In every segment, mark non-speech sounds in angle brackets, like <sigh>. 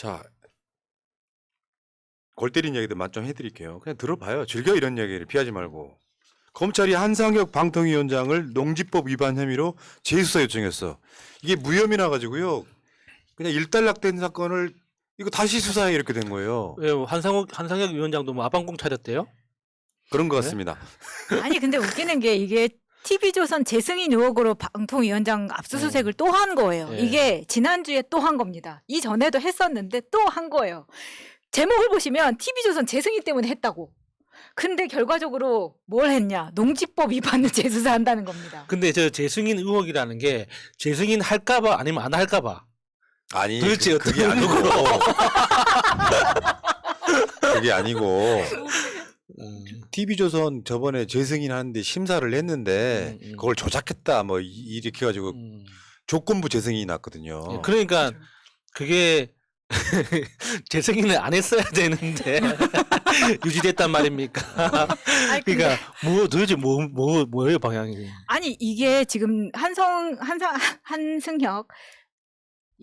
자, 골 때린 이야기도 만점 해드릴게요. 그냥 들어봐요. 즐겨 이런 이야기를 피하지 말고. 검찰이 한상혁 방통위원장을 농지법 위반 혐의로 재수사 요청했어. 이게 무혐의 나가지고요. 그냥 일단락된 사건을 이거 다시 수사해 이렇게 된 거예요. 왜 한상혁 한상혁 위원장도 뭐 아방공 차렸대요? 그런 것 네? 같습니다. 아니 근데 웃기는 게 이게 TV조선 재승인 의혹으로 방통위원장 압수수색을 또 한 거예요. 예. 이게 지난주에 또 한 겁니다. 이전에도 했었는데 또 한 거예요. 제목을 보시면 TV조선 재승인 때문에 했다고. 근데 결과적으로 뭘 했냐? 농지법 위반을 <laughs> 재수사한다는 겁니다. 근데 저 재승인 의혹이라는 게 재승인 할까봐 아니면 안 할까봐. 아니, 도대체 그, 그게 어떤 아니고. <laughs> 그게 아니고. <laughs> 음. TV조선 저번에 재승인 하는데 심사를 했는데 음, 음. 그걸 조작했다 뭐 이- 이렇게 해가지고 음. 조건부 재승인이 났거든요. 예, 그러니까 그게 <laughs> 재승인을 안 했어야 되는데 <laughs> 유지됐단 말입니까? 아니, 근데- 그러니까 뭐 도대체 뭐 뭐 뭐예요 방향이? 아니 이게 지금 한성 한상 한승혁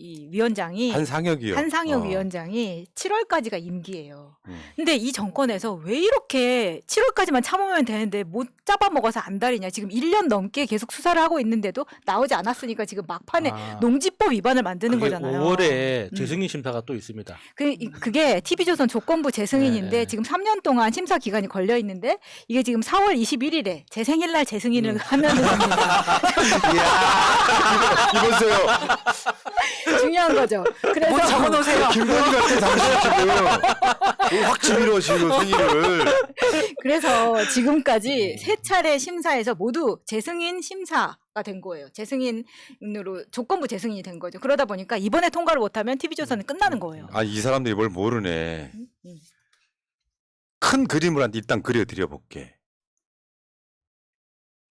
이 위원장이 한상혁이요. 한상혁 어. 위원장이 7월까지가 임기예요. 음. 근데 이 정권에서 왜 이렇게 7월까지만 참으면 되는데 못 잡아먹어서 안달이냐. 지금 1년 넘게 계속 수사를 하고 있는데도 나오지 않았으니까 지금 막판에 아, 농지법 위반을 만드는 거잖아요. 5월에 음. 재승인 심사가 또 있습니다. 그, 이- 그게 TV조선 조건부 재승인인데 네, 네. 지금 3년 동안 심사 기간이 걸려 있는데 이게 지금 4월 21일에 제 생일날 재승인을 음. 하면은 <laughs> 됩니다. <laughs> 이거 보세요. 중요한 거죠. 그래서 뭐 적어놓으세요. 김건희 같은 당신 지금 확 치밀어 지금 생일을. 그래서 지금까지 음. 세 차례 심사에서 모두 재승인 심사 가 된 거예요. 재승인으로 조건부 재승인이 된 거죠. 그러다 보니까 이번에 통과를 못하면 TV조선은 끝나는 거예요. 아 이 사람들이 뭘 모르네. 음, 음. 큰 그림을 한- 일단 그려드려 볼게.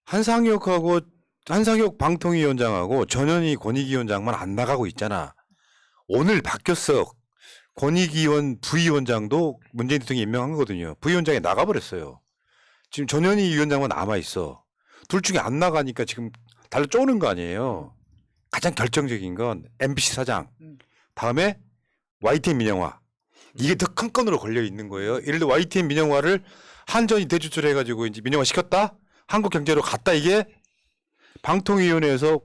한상혁하고 한상혁 방통위원장하고 전현희 권익위원장만 안 나가고 있잖아. 오늘 바뀌었어. 권익위원 부위원장도 문재인 대통령이 임명한 거거든요. 부위원장이 나가버렸어요. 지금 전현희 위원장만 남아 있어. 둘 중에 안 나가니까 지금 달러 쪼는 거 아니에요. 가장 결정적인 건 MBC 사장. 음. 다음에 YTN 민영화. 이게 더 큰 건으로 걸려 있는 거예요. 예를 들어 YTN 민영화를 한전이 대주주를 해가지고 이제 민영화 시켰다. 한국 경제로 갔다 이게 방통위원회에서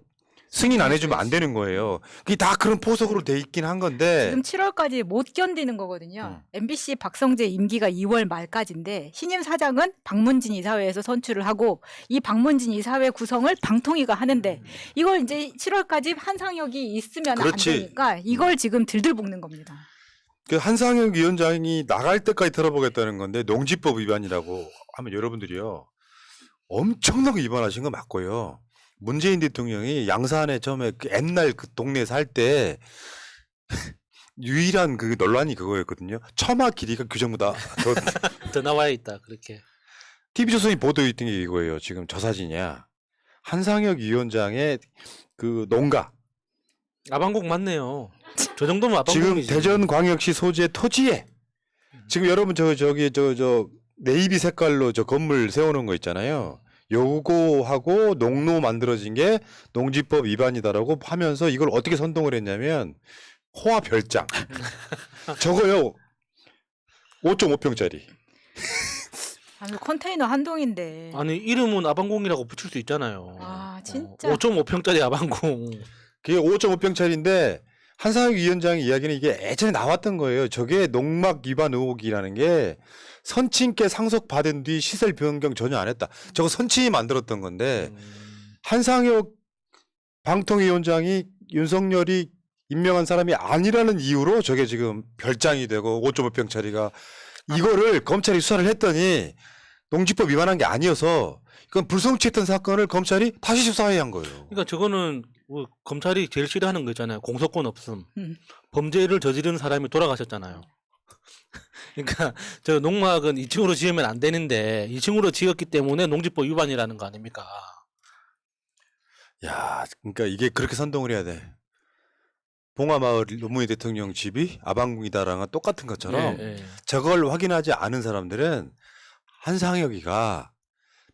승인 안 해주면 안 되는 거예요. 그게 다 그런 포석으로 돼 있긴 한 건데. 지금 7월까지 못 견디는 거거든요. 음. MBC 박성재 임기가 2월 말까지인데 신임 사장은 박문진 이사회에서 선출을 하고 이 박문진 이사회 구성을 방통위가 하는데 이걸 이제 7월까지 한상혁이 있으면 그렇지. 안 되니까 이걸 지금 들들 볶는 겁니다. 그 한상혁 위원장이 나갈 때까지 들어보겠다는 건데 농지법 위반이라고 하면 여러분들이요 엄청나게 위반하신 거 맞고요. 문재인 대통령이 양산에 처음에 그 옛날 그 동네에 살 때 <laughs> 유일한 그 논란이 그거였거든요. 처마 길이가 규정보다 더 <laughs> 더 나와야 있다 그렇게. TV조선이 보도했던 게 이거예요. 지금 저 사진이야. 한상혁 위원장의 그 농가 아방공 맞네요. 저 정도면 지금 아방공이지. 대전광역시 소재 토지에 지금 여러분 저 저기 저 저 네이비 색깔로 저 건물 세우는 거 있잖아요. 요거하고 농로 만들어진 게 농지법 위반이다라고 하면서 이걸 어떻게 선동을 했냐면 호화 별장 <laughs> 저거요 5.5평짜리 아니 컨테이너 한 동인데. 아니 이름은 아방공이라고 붙일 수 있잖아요. 아, 진짜. 5.5평짜리 아방공. 그게 5.5평짜리인데 한상혁 위원장의 이야기는 이게 예전에 나왔던 거예요. 저게 농막 위반 의혹이라는 게 선친께 상속 받은 뒤 시설 변경 전혀 안 했다. 저거 선친이 만들었던 건데 음, 한상혁 방통위원장이 윤석열이 임명한 사람이 아니라는 이유로 저게 지금 별장이 되고 5.5평짜리가 이거를 검찰이 수사를 했더니 농지법 위반한 게 아니어서 이건 불성취했던 사건을 검찰이 다시 수사해야 한 거예요. 그러니까 저거는 뭐 검찰이 제일 싫어하는 거 있잖아요. 공소권 없음. 음. 범죄를 저지른 사람이 돌아가셨잖아요. 그러니까 <laughs> 저 농막은 2층으로 지으면 안 되는데 2층으로 지었기 때문에 농지법 위반이라는 거 아닙니까? 야, 그러니까 이게 그렇게 선동을 해야 돼. 봉화마을 노무현 대통령 집이 아방궁이다랑은 똑같은 것처럼 예, 예. 저걸 확인하지 않은 사람들은 한상혁이가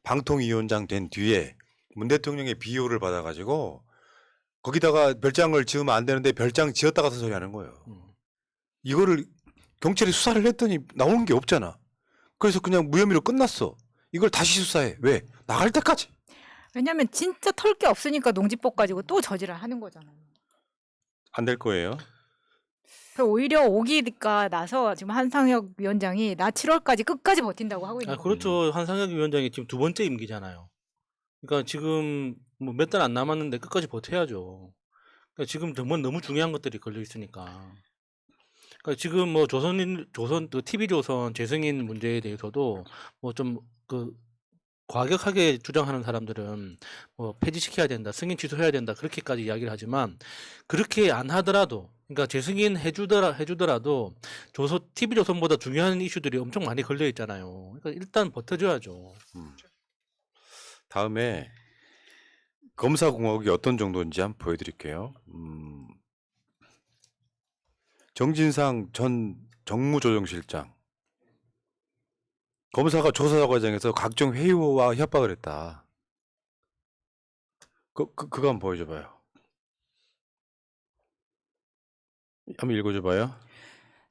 방통위원장 된 뒤에 문 대통령의 비호를 받아가지고 거기다가 별장을 지으면 안 되는데 별장 지었다 가서 소리 하는 거예요. 음. 이거를 경찰이 수사를 했더니 나오는 게 없잖아. 그래서 그냥 무혐의로 끝났어. 이걸 다시 수사해. 왜? 나갈 때까지. 왜냐면 진짜 털 게 없으니까 농지법 가지고 또 저지를 하는 거잖아요. 안 될 거예요. 그 오히려 오기가 나서 지금 한상혁 위원장이 나 7월까지 끝까지 버틴다고 하고 있는 아, 거예요. 그렇죠. 한상혁 위원장이 지금 두 번째 임기잖아요. 그러니까 지금 뭐 몇 달 안 남았는데 끝까지 버텨야죠. 그러니까 지금 너무 너무 중요한 것들이 걸려 있으니까. 그러니까 지금 뭐 조선인 조선 그 TV 조선 재승인 문제에 대해서도 뭐좀그 과격하게 주장하는 사람들은 뭐 폐지시켜야 된다, 승인 취소해야 된다 그렇게까지 이야기를 하지만 그렇게 안 하더라도 그러니까 재승인 해주더라 해주더라도 조선 TV 조선보다 중요한 이슈들이 엄청 많이 걸려 있잖아요. 그러니까 일단 버텨줘야죠. 음. 다음에 검사공화국이 어떤 정도인지 한번 보여드릴게요. 음. 정진상 전 정무조정실장 검사가 조사 과정에서 각종 회유와 협박을 했다. 그, 그 그거 한번 보여줘봐요. 한번 읽어줘봐요.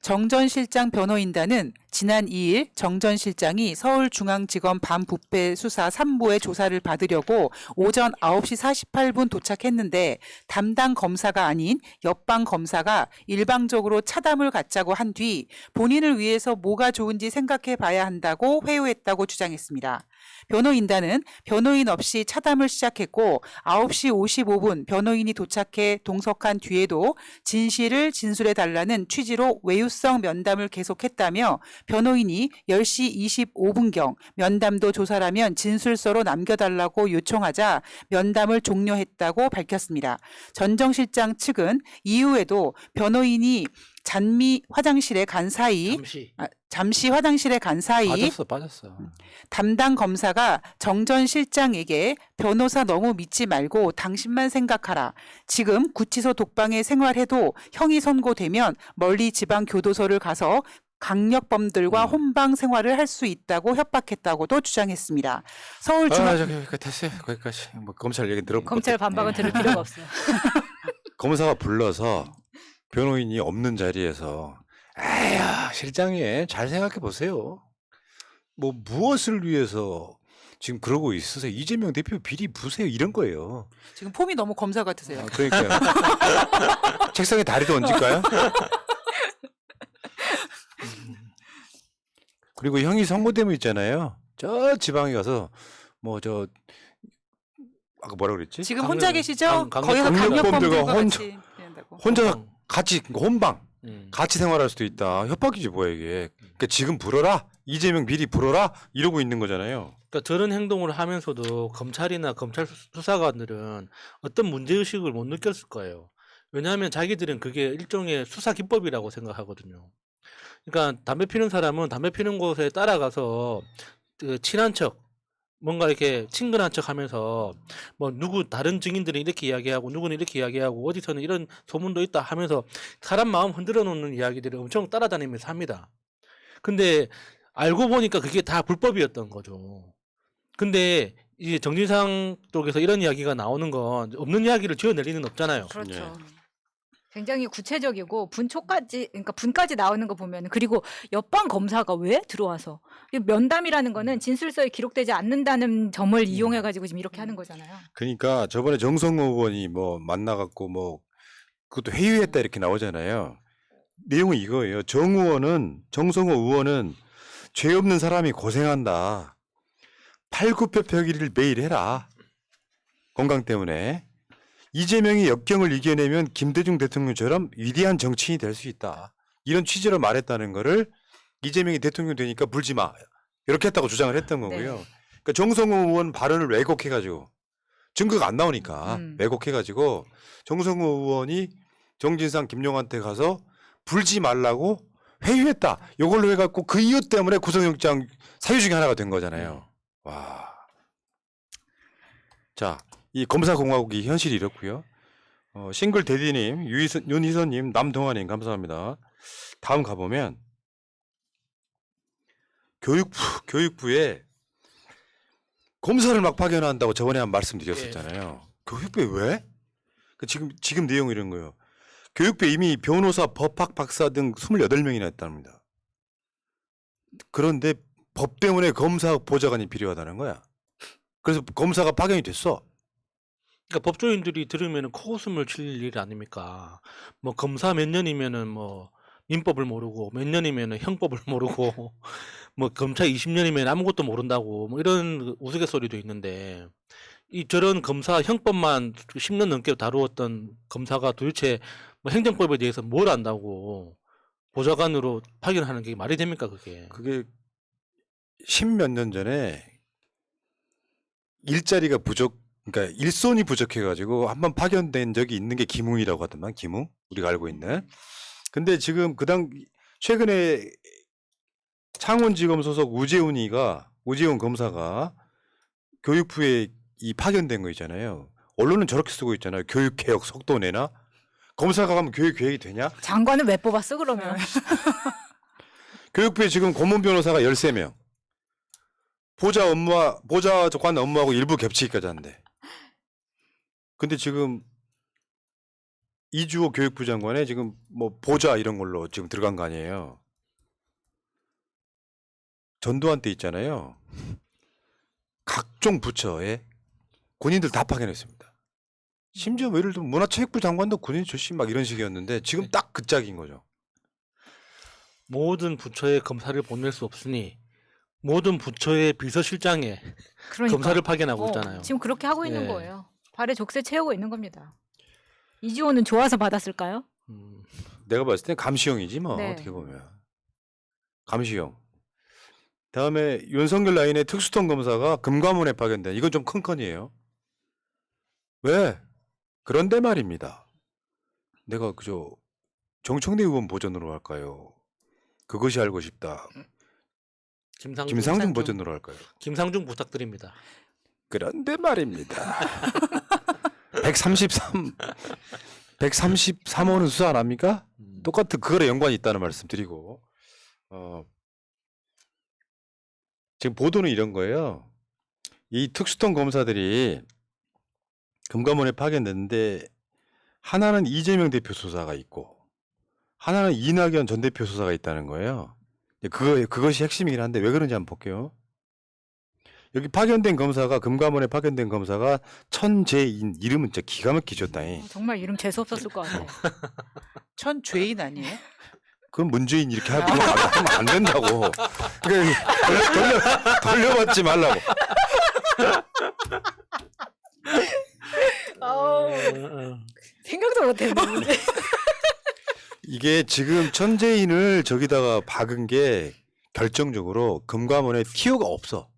정전 실장 변호인단은 지난 2일 정전 실장이 서울중앙지검 반부패 수사 3부의 조사를 받으려고 오전 9시 48분 도착했는데 담당 검사가 아닌 옆방 검사가 일방적으로 차담을 갖자고 한 뒤 본인을 위해서 뭐가 좋은지 생각해 봐야 한다고 회유했다고 주장했습니다. 변호인단은 변호인 없이 차담을 시작했고 9시 55분 변호인이 도착해 동석한 뒤에도 진실을 진술해 달라는 취지로 외유성 면담을 계속했다며 변호인이 10시 25분경 면담도 조사라면 진술서로 남겨달라고 요청하자 면담을 종료했다고 밝혔습니다. 전정 실장 측은 이후에도 변호인이 잔미 화장실에 간 사이 잠시 아, 잠시 화장실에 간 사이 빠졌어, 빠졌어. 담당 검사가 정 전 실장에게 변호사 너무 믿지 말고 당신만 생각하라. 지금 구치소 독방에 생활해도 형이 선고되면 멀리 지방 교도소를 가서 강력범들과 음. 혼방 생활을 할 수 있다고 협박했다고도 주장했습니다. 서울 중앙 아, 저기 여기까지 됐어요. 거기까지. 뭐 검찰 얘기 들어. 검찰 반박은 들을 필요가 없어요. <laughs> 검사가 불러서 변호인이 없는 자리에서 에휴 실장님 잘 생각해 보세요. 뭐 무엇을 위해서 지금 그러고 있으세요? 이재명 대표 비리 부세요 이런 거예요. 지금 폼이 너무 검사 같으세요. 아, 그러니까요. <laughs> 책상에 다리도 얹을까요? 그리고 형이 선고되면 있잖아요. 저 지방에 가서 뭐 저 아까 뭐라 그랬지? 지금 혼자 계시죠? 강- 강력- 거기서 강력범들과 강력범들과 혼자- 같이. 혼자 음. 같이 혼방 음. 같이 생활할 수도 있다. 협박이지 뭐야 이게. 그러니까 지금 불어라. 이재명 미리 불어라. 이러고 있는 거잖아요. 그러니까 저런 행동을 하면서도 검찰이나 검찰 수- 수사관들은 어떤 문제 의식을 못 느꼈을 거예요. 왜냐하면 자기들은 그게 일종의 수사 기법이라고 생각하거든요. 그러니까 담배 피는 사람은 담배 피는 곳에 따라가서 그 친한 척, 뭔가 이렇게 친근한 척 하면서 뭐 누구 다른 증인들이 이렇게 이야기하고 누구는 이렇게 이야기하고 어디서는 이런 소문도 있다 하면서 사람 마음 흔들어 놓는 이야기들을 엄청 따라다니면서 합니다. 근데 알고 보니까 그게 다 불법이었던 거죠. 근데 이제 정진상 쪽에서 이런 이야기가 나오는 건 없는 이야기를 지어낼 리는 없잖아요. 그렇죠. 굉장히 구체적이고 분초까지 그러니까 분까지 나오는 거 보면 그리고 옆방 검사가 왜 들어와서 이 면담이라는 거는 진술서에 기록되지 않는다는 점을 이용해 가지고 지금 이렇게 하는 거잖아요. 그러니까 저번에 정성호 의원이 뭐 만나갖고 뭐 그것도 회유했다 이렇게 나오잖아요. 내용은 이거예요. 정 의원은 정성호 의원은 죄 없는 사람이 고생한다. 팔굽혀펴기를 매일 해라. 건강 때문에. 이재명이 역경을 이겨내면 김대중 대통령처럼 위대한 정치인이 될 수 있다. 이런 취지로 말했다는 거를 이재명이 대통령 되니까 물지 마. 이렇게 했다고 주장을 했던 거고요. 네. 그러니까 정성호 의원 발언을 왜곡해가지고 증거가 안 나오니까 음. 왜곡해가지고 정성호 의원이 정진상 김용한테 가서 불지 말라고 회유했다. 이걸로 해갖고 그 이유 때문에 구속영장 사유 중에 하나가 된 거잖아요. 와. 자, 이 검사 공화국이 현실이 이렇고요. 어, 싱글 대디님, 유희선, 윤희선님, 남동아님 감사합니다. 다음 가보면 교육부 교육부에 검사를 막 파견한다고 저번에 한 말씀드렸었잖아요. 교육부에 왜? 그 지금 지금 내용 이런 거예요. 교육부에 이미 변호사, 법학 박사 등 28명이나 있답니다. 그런데 법 때문에 검사 보좌관이 필요하다는 거야. 그래서 검사가 파견이 됐어. 그러니까 법조인들이 들으면 코웃음을 칠 일 아닙니까? 뭐 검사 몇 년이면은 뭐 민법을 모르고 몇 년이면은 형법을 <laughs> 모르고 뭐 검사 20년이면 아무것도 모른다고 뭐 이런 우스갯소리도 있는데 이 저런 검사 형법만 10년 넘게 다루었던 검사가 도대체 뭐 행정법에 대해서 뭘 안다고 보좌관으로 파견하는 게 말이 됩니까 그게? 그게 십몇 년 전에 일자리가 부족, 그러니까 일손이 부족해 가지고 한 번 파견된 적이 있는 게 김웅이라고 하더만 김웅 우리가 알고 있는. 근데 지금 그당 최근에 창원지검 소속 우재훈이가 우재훈 검사가 교육부에 이 파견된 거 있잖아요. 언론은 저렇게 쓰고 있잖아요. 교육 개혁 속도 내나? 검사가 가면 교육 계획이 되냐? 장관은 왜 뽑았어 그러면? <laughs> 교육부에 지금 고문 변호사가 13명. 보좌 업무와 보좌 관 업무하고 일부 겹치기까지 한대. 근데 지금 이주호 교육부 장관에 지금 뭐 보좌 이런 걸로 지금 들어간 거 아니에요. 전두환 때 있잖아요. 각종 부처에 군인들 다 파견했습니다. 심지어 뭐 예를 들면 문화체육부 장관도 군인 출신 막 이런 식이었는데 지금 딱 그 짝인 거죠. 모든 부처에 검사를 보낼 수 없으니 모든 부처의 비서실장에 그러니까. 검사를 파견하고 어, 있잖아요. 지금 그렇게 하고 있는 예. 거예요. 발에 족쇄 채우고 있는 겁니다. 이지호는 좋아서 받았을까요? 음. 내가 봤을 땐 감시형이지 뭐 네. 어떻게 보면 감시형. 다음에 윤석열 라인의 특수통 검사가 금감원에 파견된 이건 좀 큰 건이에요. 왜? 그런데 말입니다. 내가 그저 정청래 의원 버전으로 할까요? 그것이 알고 싶다. 김상중, 김상중 버전으로 할까요? 김상중 부탁드립니다. 그런데 말입니다. 133 133호는 수사 안 합니까? 음. 똑같은 그거랑 연관이 있다는 말씀 드리고 어 지금 보도는 이런 거예요. 이 특수통 검사들이 금감원에 파견됐는데 하나는 이재명 대표 수사가 있고 하나는 이낙연 전 대표 수사가 있다는 거예요. 그거 그것이 핵심이긴 한데 왜 그런지 한번 볼게요. 여기 파견된 검사가 금감원에 파견된 검사가 천재인 이름은 진짜 기가 막히셨다니. 어, 정말 이름 재수 없었을 것 같아요. <laughs> 천 죄인 아니에요? 그럼 문재인 이렇게 하면 안, 하면 안 된다고. 그러니까 돌려, 돌려, 돌려받지 말라고. 생각도 못했는데. 이게 지금 천재인을 저기다가 박은 게 결정적으로 금감원에 티오가 없어.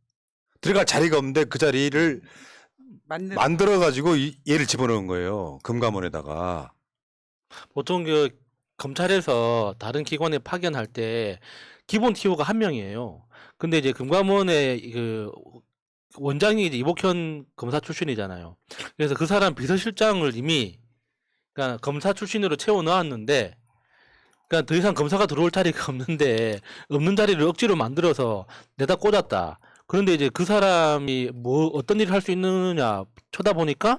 들어갈 자리가 없는데 그 자리를 맞는 만들어 가지고 얘를 집어넣은 거예요. 금감원에다가. 보통 그 검찰에서 다른 기관에 파견할 때 기본 TO가 한 명이에요. 근데 이제 금감원의 그 원장이 이제 이복현 검사 출신이잖아요. 그래서 그 사람 비서실장을 이미 그러니까 검사 출신으로 채워 넣었는데 그러니까 더 이상 검사가 들어올 자리가 없는데 없는 자리를 억지로 만들어서 내다 꽂았다. 그런데 이제 그 사람이 뭐 어떤 일을 할 수 있느냐 쳐다보니까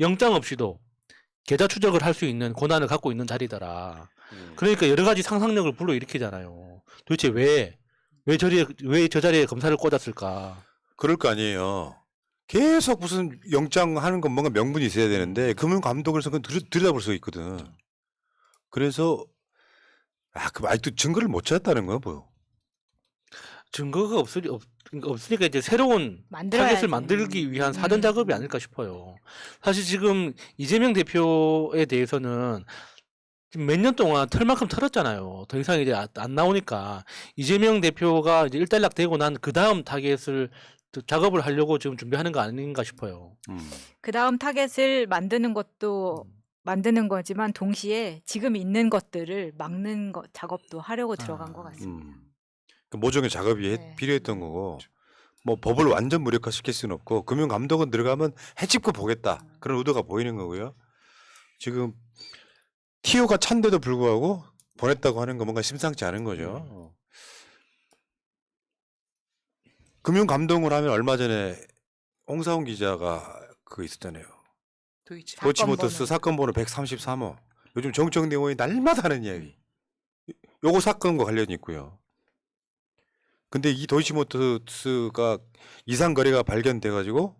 영장 없이도 계좌 추적을 할 수 있는 권한을 갖고 있는 자리더라. 그러니까 여러 가지 상상력을 불러일으키잖아요. 도대체 왜, 왜 저리에, 왜 저 자리에 검사를 꽂았을까? 그럴 거 아니에요. 계속 무슨 영장 하는 건 뭔가 명분이 있어야 되는데 금융 감독에서 그건 들여- 들여다볼 수 있거든. 그래서 아, 그 아직도 증거를 못 찾았다는 거야, 뭐. 증거가 없으니, 없, 그러니까 없으니까 이제 새로운 만들어야지. 타겟을 만들기 위한 사전 음. 작업이 아닐까 싶어요. 사실 지금 이재명 대표에 대해서는 몇 년 동안 털만큼 털었잖아요. 더 이상 이제 아- 안 나오니까 이재명 대표가 이제 일단락 되고 난 그 다음 타겟을 또 작업을 하려고 지금 준비하는 거 아닌가 싶어요. 음. 그 다음 타겟을 만드는 것도 만드는 거지만 동시에 지금 있는 것들을 막는 것 작업도 하려고 들어간 아, 것 같습니다. 음. 그 모종의 작업이 했- 네. 필요했던 거고 뭐 법을 완전 무력화시킬 수는 없고 금융 감독은 들어가면 해집고 보겠다 그런 의도가 보이는 거고요. 지금 티오가 찬데도 불구하고 보냈다고 하는 거 뭔가 심상치 않은 거죠. 어. 금융 감독을 하면 얼마 전에 홍사훈 기자가 그거 있었잖아요. 도이치 도치모터스. 사건 번호 133호 요즘 정청 내원이 날마다 하는 이야기. 요거 사건과 관련이 있고요. 근데 이 도이치모터스가 이상 거래가 발견돼 가지고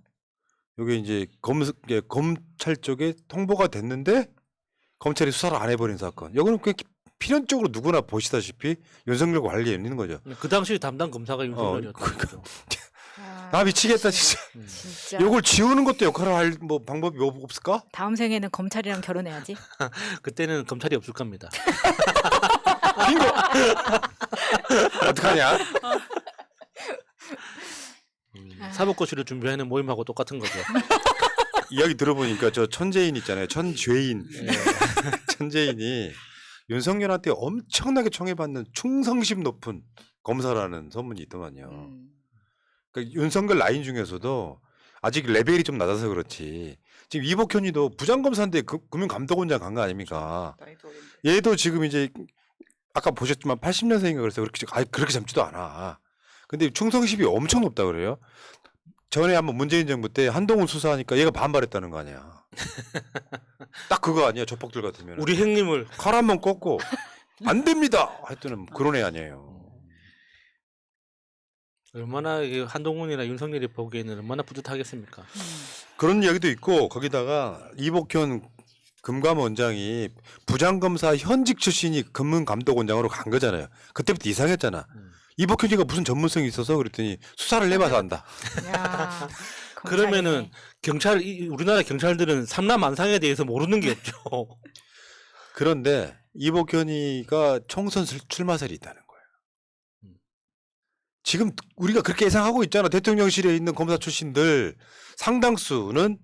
요게 이제 검 이제 검찰 쪽에 통보가 됐는데 검찰이 수사를 안 해버린 사건. 요거는 그냥 필연적으로 누구나 보시다시피 윤석열 관리에 있는 거죠. 그 당시 담당 검사가 윤석열이었던 그러니까. 거죠. 아, 나 미치겠다 진짜. 음. 진짜. 요걸 지우는 것도 역할을 할 뭐 방법이 없- 없을까? 다음 생에는 검찰이랑 결혼해야지. <laughs> 그때는 검찰이 없을 겁니다. <laughs> 빙고. <laughs> 어떡하냐? 음, 아. 사법고시를 준비하는 모임하고 똑같은 거죠. <laughs> 이야기 들어보니까 저 천재인 있잖아요. 천죄인. 예. <laughs> 천재인이 윤석열한테 엄청나게 청해받는 충성심 높은 검사라는 소문이 있더만요. 음. 그러니까 윤석열 라인 중에서도 아직 레벨이 좀 낮아서 그렇지. 지금 이복현이도 부장검사인데 그, 금융감독원장 간 거 아닙니까? 얘도 지금 이제 아까 보셨지만 80년생인가 그래서 그렇게 아 그렇게 젊지도 않아. 근데 충성심이 엄청 높다 그래요. 전에 한번 문재인 정부 때 한동훈 수사하니까 얘가 반발했다는 거 아니야. <laughs> 딱 그거 아니야 조폭들 같으면. 우리 형님을 칼 한 번 꺾고 안 됩니다. 하여튼 그런 애 아니에요. 얼마나 한동훈이나 윤석열이 보기에는 얼마나 뿌듯하겠습니까? 음. 그런 이야기도 있고 거기다가 이복현 금감원장이 부장검사 현직 출신이 금융감독원장으로 간 거잖아요. 그때부터 이상했잖아. 음. 이복현이가 무슨 전문성이 있어서 그랬더니 수사를 해봐서 안다. 야, <laughs> 그러면은. 경찰 이- 우리나라 경찰들은 삼남 안상에 대해서 모르는 게 없죠. <laughs> 그런데 이복현이가 총선 출- 출마설이 있다는 거예요. 음. 지금 우리가 그렇게 예상하고 있잖아. 대통령실에 있는 검사 출신들 상당수는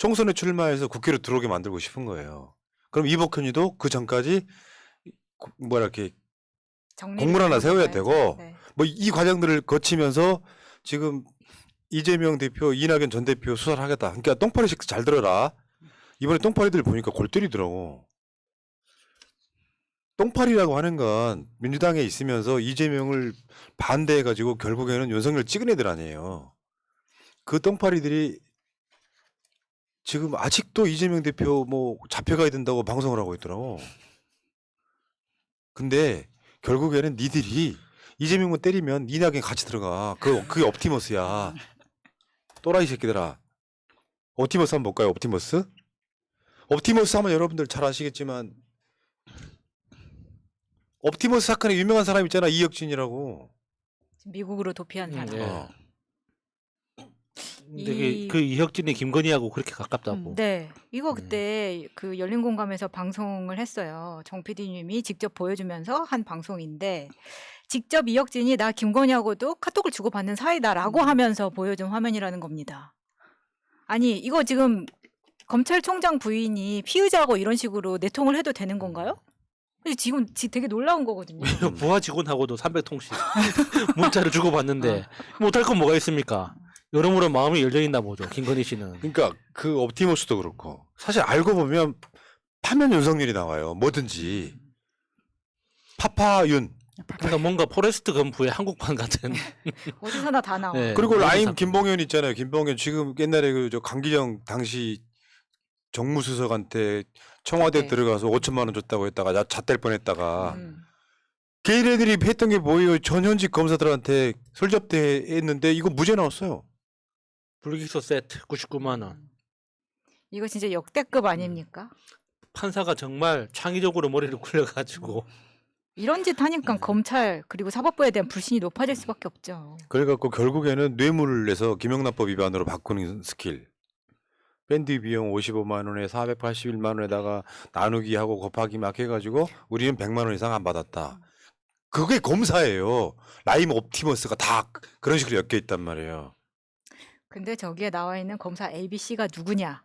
총선에 출마해서 국회로 들어오게 만들고 싶은 거예요. 그럼 이복현이도 그 전까지 고- 뭐라 이렇게 공문 하나 좀 세워야. 되고 네. 뭐이 과정들을 거치면서 지금 이재명 대표, 이낙연 전 대표 수사를 하겠다. 그러니까 똥파리식 잘 들어라. 이번에 똥파리들 보니까 골 때리더라고. 똥파리라고 하는 건 민주당에 있으면서 이재명을 반대해가지고 결국에는 윤석열 찍은 애들 아니에요. 그 똥파리들이 지금 아직도 이재명 대표 뭐 잡혀가야 된다고 방송을 하고 있더라고. 근데 결국에는 니들이 이재명만 때리면 이낙연 같이 들어가. 그 그게 옵티머스야. 또라이 새끼들아. 옵티머스 한번 볼까요? 옵티머스? 옵티머스 하면 여러분들 잘 아시겠지만 옵티머스 사건에 유명한 사람 있잖아 이혁진이라고. 지금 미국으로 도피한 음, 사람. 예. 어. 근데 그- 이- 그 이혁진이 김건희하고 그렇게 가깝다고. 음, 네, 이거 음. 그때 그 열린 공감에서 방송을 했어요. 정 PD님이 직접 보여주면서 한 방송인데 직접 이혁진이 나 김건희하고도 카톡을 주고받는 사이다라고 음. 하면서 보여준 화면이라는 겁니다. 아니 이거 지금 검찰총장 부인이 피의자하고 이런 식으로 내통을 해도 되는 건가요? 근데 지금 지- 되게 놀라운 거거든요. <laughs> 부하 직원하고도 300통씩 <laughs> 문자를 주고받는데 어. 못할 건 뭐가 있습니까? 여러모로 마음이 열려 있나 보죠. 김건희 씨는. 그러니까 그 옵티머스도 그렇고 사실 알고 보면 파면 윤석열이 나와요. 뭐든지 파파윤 그러니까 뭔가 포레스트 검프의 한국판 같은. <laughs> 어디서나 다 나와. 네. 그리고 라임. 김봉현 있잖아요. 김봉현 지금 옛날에 그 저 강기정 당시 정무수석한테 청와대 네. 들어가서 5천만 원 줬다고 했다가 나 잣될 뻔했다가 음. 걔네들이 했던 게 뭐예요? 전현직 검사들한테 설접대 했는데 이거 무죄 나왔어요. 불기소 세트 99만 원. 이거 진짜 역대급 아닙니까? 판사가 정말 창의적으로 머리를 <laughs> 굴려가지고 이런 짓 하니까 네. 검찰 그리고 사법부에 대한 불신이 높아질 수밖에 없죠. 그래갖고 결국에는 뇌물을 내서 김영란법 위반으로 바꾸는 스킬. 밴드 비용 55만 원에 481만 원에다가 나누기 하고 곱하기 막 해가지고 우리는 100만 원 이상 안 받았다. 그게 검사예요. 라임 옵티머스가 다 그런 식으로 엮여 있단 말이에요. 근데 저기에 나와 있는 검사 ABC가 누구냐?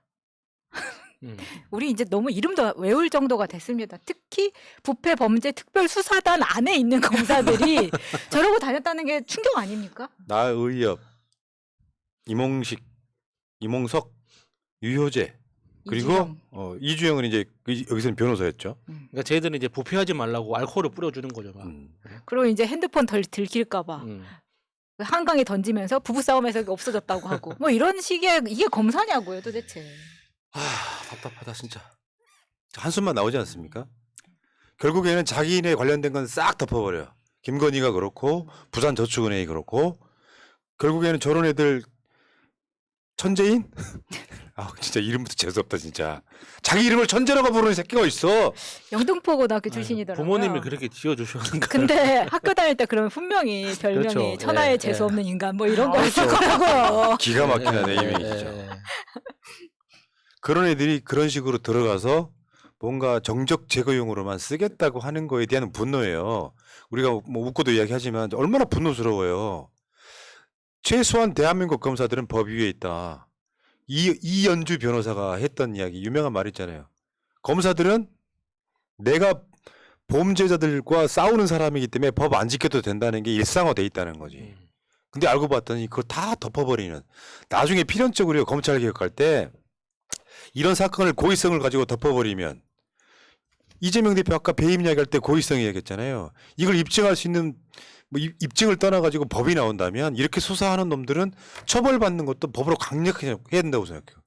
음. <laughs> 우리 이제 너무 이름도 외울 정도가 됐습니다. 특히 부패 범죄 특별 수사단 안에 있는 검사들이 <laughs> 저러고 다녔다는 게 충격 아닙니까? 나의엽, 이몽식, 이몽석, 유효재 그리고 이주영. 어, 이주영은 이제 그- 여기서는 변호사였죠. 그러니까 저희들은 이제 부패하지 말라고 알코올을 뿌려주는 거죠. 막. 음. 그리고 이제 핸드폰 덜 들킬까봐 음. 한강에 던지면서 부부 싸움에서 없어졌다고 하고 뭐 이런 식의 이게 검사냐고요 도대체. 아 답답하다 진짜. 한숨만 나오지 않습니까? 결국에는 자기네 관련된 건 싹 덮어버려. 김건희가 그렇고 부산저축은행이 그렇고 결국에는 저런 애들 천재인? <laughs> 아 진짜 이름부터 재수 없다 진짜. 자기 이름을 천재라고 부르는 새끼가 있어. 영등포 고등학교 아유, 출신이더라고요. 부모님이 그렇게 지어주시는 거. 근데 <laughs> 학교 다닐 때 그러면 분명히 별명이 그렇죠. 천하의 예, 재수 예. 없는 인간 뭐 이런 아, 거였을 그렇죠. 거라고요. <laughs> 기가 막히는 예, 네이밍이죠. 예, 예. 그런 애들이 그런 식으로 들어가서 뭔가 정적 제거용으로만 쓰겠다고 하는 거에 대한 분노예요. 우리가 뭐 웃고도 이야기하지만 얼마나 분노스러워요. 최소한 대한민국 검사들은 법 위에 있다. 이 이연주 변호사가 했던 이야기 유명한 말 있잖아요. 검사들은 내가 범죄자들과 싸우는 사람이기 때문에 법 안 지켜도 된다는 게 일상화돼 있다는 거지. 음. 근데 알고 봤더니 그걸 다 덮어버리는 나중에 필연적으로 검찰 개혁할 때 이런 사건을 고의성을 가지고 덮어버리면 이재명 대표 아까 배임 이야기할 때 고의성 이야기했잖아요. 이걸 입증할 수 있는 뭐 입- 입증을 떠나가지고 법이 나온다면 이렇게 수사하는 놈들은 처벌받는 것도 법으로 강력하게 해야 된다고 생각해요.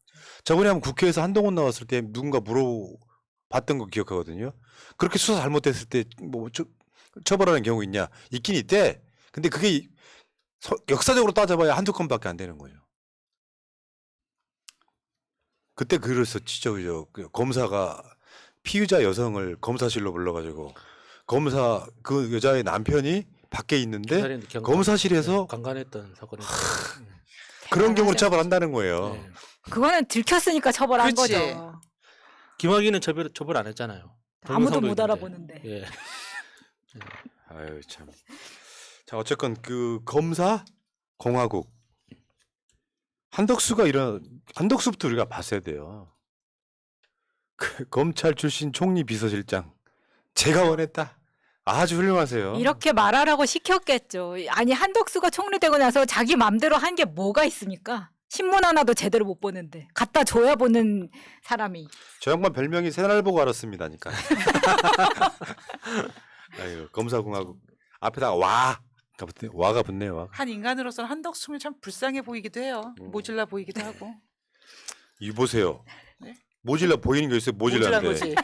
저번에 한번 국회에서 한동훈 나왔을 때 누군가 물어봤던 거 기억하거든요. 그렇게 수사 잘못됐을 때 뭐 처벌하는 경우 있냐? 있긴 있대. 근데 그게 역사적으로 따져봐야 한두 건밖에 안 되는 거죠. 그때 그랬었죠, 그죠? 그 검사가 피의자 여성을 검사실로 불러가지고 검사 그 여자의 남편이 밖에 있는데 경관- 검사실에서 네, 강간했던 사건이 그런 경우를. 처벌한다는 거예요. 네. 그거는 들켰으니까 처벌한 그치. 거죠. 김학의는 처벌 처벌 안 했잖아요. 아무도 동영상도 못 있는데. 알아보는데. 예. <laughs> 아유 참. 자 어쨌건 그 검사 공화국 한덕수가 이런 한덕수부터 우리가 봤어야 돼요. 그 검찰 출신 총리 비서실장 제가 원했다. 아주 훌륭하세요. 이렇게 말하라고 시켰겠죠. 아니 한덕수가 총리되고 나서 자기 맘대로 한 게 뭐가 있습니까? 신문 하나도 제대로 못 보는데 갖다 줘야 보는 사람이 저 양반 별명이 새날 보고 알았습니다니까. <laughs> 아유 검사공화국 앞에다가 와 붙네- 와가 붙네요. 와. 한 인간으로서는 한덕수는 참 불쌍해 보이기도 해요. 음. 모질라 보이기도 하고. 이 보세요. 네? 모질라 보이는 게 있어요. 모질라인데. 거지.